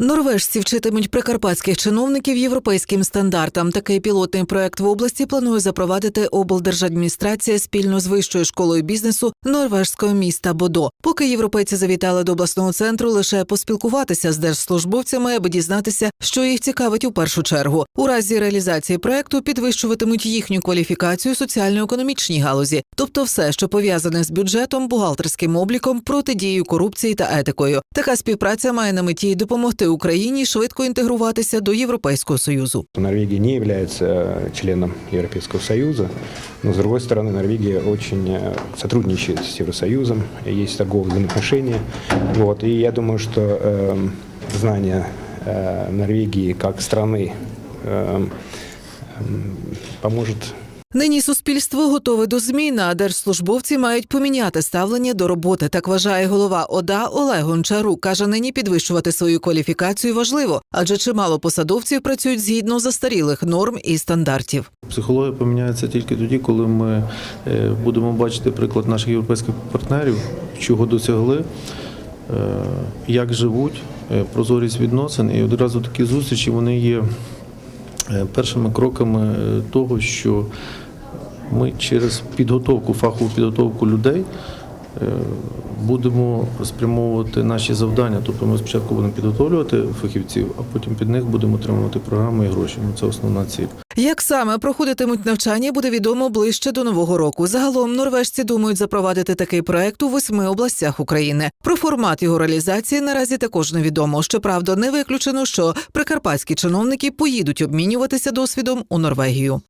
Норвежці вчитимуть прикарпатських чиновників європейським стандартам. Такий пілотний проект в області планує запровадити облдержадміністрація спільно з вищою школою бізнесу норвежського міста Бодо. Поки європейці завітали до обласного центру лише поспілкуватися з держслужбовцями, аби дізнатися, що їх цікавить у першу чергу. У разі реалізації проекту підвищуватимуть їхню кваліфікацію соціально-економічній галузі, тобто все, що пов'язане з бюджетом, бухгалтерським обліком, протидією корупції та етикою. Така співпраця має на меті допомогти Україні швидко інтегруватися до Європейського союзу. Норвегия не является э, членом Европейского Союза, но, с другой стороны, Норвегия очень э, сотрудничает с Евросоюзом, есть торговые взаимоотношения. Вот, и я думаю, что э, знание э, Норвегии как страны э, м, поможет Нині суспільство готове до змін, а держслужбовці мають поміняти ставлення до роботи. Так вважає голова ОДА Олег Гончарук. каже, нині підвищувати свою кваліфікацію важливо, адже чимало посадовців працюють згідно застарілих норм і стандартів. Психологія поміняється тільки тоді, коли ми е, будемо бачити приклад наших європейських партнерів, чого досягли, е, як живуть, е, прозорість відносин. І одразу такі зустрічі вони є першими кроками е, того, що ми через підготовку, фахову підготовку людей е, будемо спрямовувати наші завдання. Тобто ми спочатку будемо підготовлювати фахівців, а потім під них будемо отримувати програми і гроші. Ну, Це основна ціль. Як саме проходитимуть навчання, буде відомо ближче до нового року. Загалом норвежці думають запровадити такий проект у восьми областях України. Про формат його реалізації наразі також невідомо. Щоправда, не виключено, що прикарпатські чиновники поїдуть обмінюватися досвідом у Норвегію.